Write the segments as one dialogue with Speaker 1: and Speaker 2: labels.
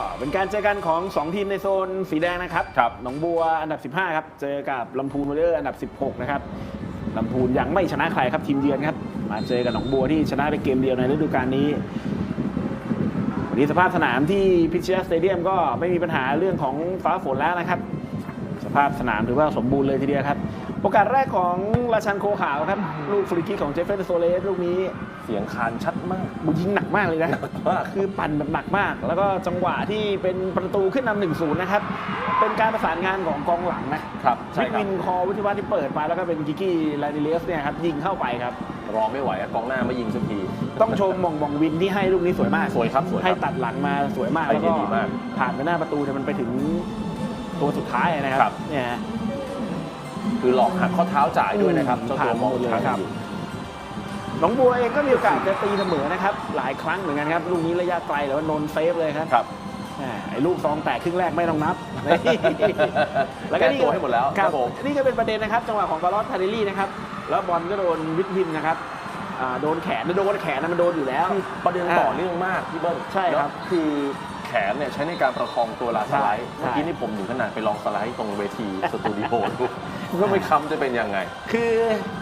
Speaker 1: ก็เป็นการเจอกันของ 2 ทีมในโซนสีแดงนะครับ
Speaker 2: ครับ
Speaker 1: หนองบัวอันดับ 15 ครับ เจอกับลำพูนวอลเลอร์อันดับ 16 นะครับลำพูนยังไม่ชนะใครครับทีมเยือนครับ มาเจอกับหนองบัวที่ชนะไปเกมเดียวในฤดูกาลนี้วันนี้สภาพสนามที่พิชเชอร์สเตเดียมก็ไม่มีปัญหาเรื่องของฟ้าฝนแล้วนะครับส ภาพสนามถือว่าสมบูรณ์เลยทีเดียวครับ โอกาสแรกของราชันโคขาวครับ ลูกฟรีคิกของเจฟเฟอร์โซเลสลูกนี้
Speaker 2: เสียงคานชัดมาก
Speaker 1: บุยิงหนักมากเลยนะ
Speaker 2: หนักมาก
Speaker 1: คือปั่นแบบหนักมาก แล้วก็จังหวะที่เป็นประตูขึ้นนำหนึ่งศูนย์นะครับ เป็นการประสานงานของกองหลังนะครับ
Speaker 2: ใช่
Speaker 1: วิท
Speaker 2: ครับ
Speaker 1: วินคอวุฒิวัฒน์ที่เปิดไปแล้วก็เป็นกิกกี้ลาดิเลสเนี่ยครับยิงเข้าไปครับ
Speaker 2: รอไม่ไหวอะกองหน้าไม่ยิงสักที
Speaker 1: ต้องชมมองมองวินที่ให้ลูกนี้สวยมาก
Speaker 2: สวยครับสวยครับ
Speaker 1: ให้ตัดหลังมาสวยมาก
Speaker 2: ไอ
Speaker 1: แล้ว
Speaker 2: เดี
Speaker 1: ก็
Speaker 2: ยดีมาก
Speaker 1: ผ่านไปหน้าประตูแต่มันไปถึง ตัวสุดท้ายนะค
Speaker 2: ครั
Speaker 1: รับเนี่ยฮะ
Speaker 2: คือหลอกหักข้อเท้าจ่ายด้วยนะครับ
Speaker 1: อืม
Speaker 2: เจ้าตัวมอง
Speaker 1: ผ่านหมดเลย
Speaker 2: ทาง
Speaker 1: ครับ
Speaker 2: อยู่
Speaker 1: หนองบัวเองก็มีโอกาสจะตีเสมอนะครับ หลายครั้งเหมือนกันครับ ลูกนี้ระยะไกลแต่ว่านนเซฟเลยครับ
Speaker 2: ครับ
Speaker 1: แหมไอ้ลูกซองแตกครึ่งแรกไม่ต้องนับ
Speaker 2: แก้ตัวให้หมดแล้ว
Speaker 1: ค
Speaker 2: ครั
Speaker 1: รับบ
Speaker 2: ผม
Speaker 1: นี่ก็เป็นประเด็นนะครับจังหวะของบาลอสทาเดลี่นะครับ แล้วบอลก็โดนวิทพินนะครับอ่าโดนแขนโดนแขนนะมันโดนอยู่แล้ว
Speaker 2: คือประเด็นต่อเนื่องมากพี่เบิ้ล
Speaker 1: ใช่ครับ
Speaker 2: แล้วคือ แขนเนี่ยใช้ในการประคองตัวลาสไลด์
Speaker 1: ใช่
Speaker 2: เมื่อกี้นี่ผมถึงขนาดไปลองสไลด์ตรงเวทีสตูดิโอดูว่าไม่ค้ำจะเป็นยังไง
Speaker 1: คือ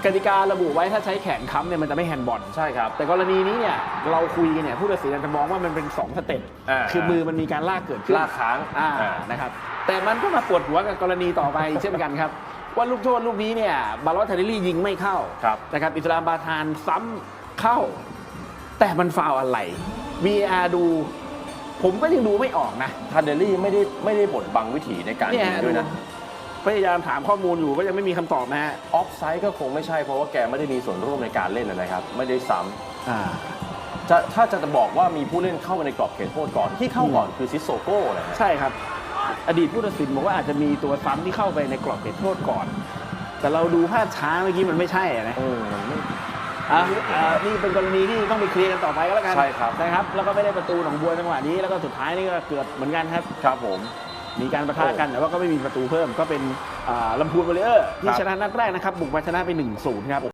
Speaker 1: กติการะบุไว้ถ้าใช้แขนค้ำเนี่ยมันจะไม่แฮนด์บอล
Speaker 2: ใช่ครับ
Speaker 1: แต่กรณีนี้เนี่ยเราคุยกันเนี่ยผู้ตัดสินอาจจะมองว่ามันเป็น2สเต็ป
Speaker 2: อ่า
Speaker 1: คือมือมันมีการลากเกิดขึ้น
Speaker 2: ลากค้าง
Speaker 1: อ่า
Speaker 2: อ่า
Speaker 1: นะครับแต่มันก็มาปวดหัวกับกรณีต่อไปเช่นกันครับว่าลูกโทษลูกนี้เนี่ยบาลอสทาเดลี่ยิงไม่เข้า
Speaker 2: ครับ
Speaker 1: นะครับอิสลามบาทานซ้ำเข้า แต่มันฟาวอะไร VAR ดู ผมก็ยังดูไม่ออกนะ
Speaker 2: ทันเดลลี่ไม่ได้ไม่ได้บดบังวิถีในการ
Speaker 1: เนี่
Speaker 2: ยิ
Speaker 1: ย
Speaker 2: งด้วยนะ
Speaker 1: พยายามถามข้อมูลอยู่ก็ยังไม่มีคำตอบนะฮะ
Speaker 2: ออฟไซด์ก็คงไม่ใช่เพราะว่าแกไม่ได้มีส่วนร่วมในการเล่นนะครับ ไม่ได้ซ้ำ
Speaker 1: อ่า
Speaker 2: จะถ้าจะบอกว่ามีผู้เล่นเข้ามาในกรอบเขตโทษก่อนที่เข้าก่อนคือซิสโซโก้นะฮะ
Speaker 1: ใช่ครับ อดีตผู้ตัดสินบอกว่าอาจจะมีตัวซ้ำที่เข้าไปในกรอบเขตโทษก่อน แต่เราดูภาพช้าเมื่อกี้มันไม่ใช่อะนะ
Speaker 2: เออมันไม่
Speaker 1: อะอ่านี่เป็นกรณีที่ต้องไปเคลียร์กันต่อไปก็แล้วกัน
Speaker 2: ใช่ครับ
Speaker 1: นะครับ แล้วก็ไม่ได้ประตูหนองบัวจังหวะนี้ แล้วก็สุดท้ายนี่ก็เกือบเหมือนกันครับ
Speaker 2: ครับผม
Speaker 1: มีการประทะกันแต่ว่าก็ไม่มีประตูเพิ่ม ก็เป็นอ่าลำพูนวอลเลอร์ที่
Speaker 2: ครับ
Speaker 1: ชนะนัดแรกนะครับ บุกมาชนะไป1-0ครับ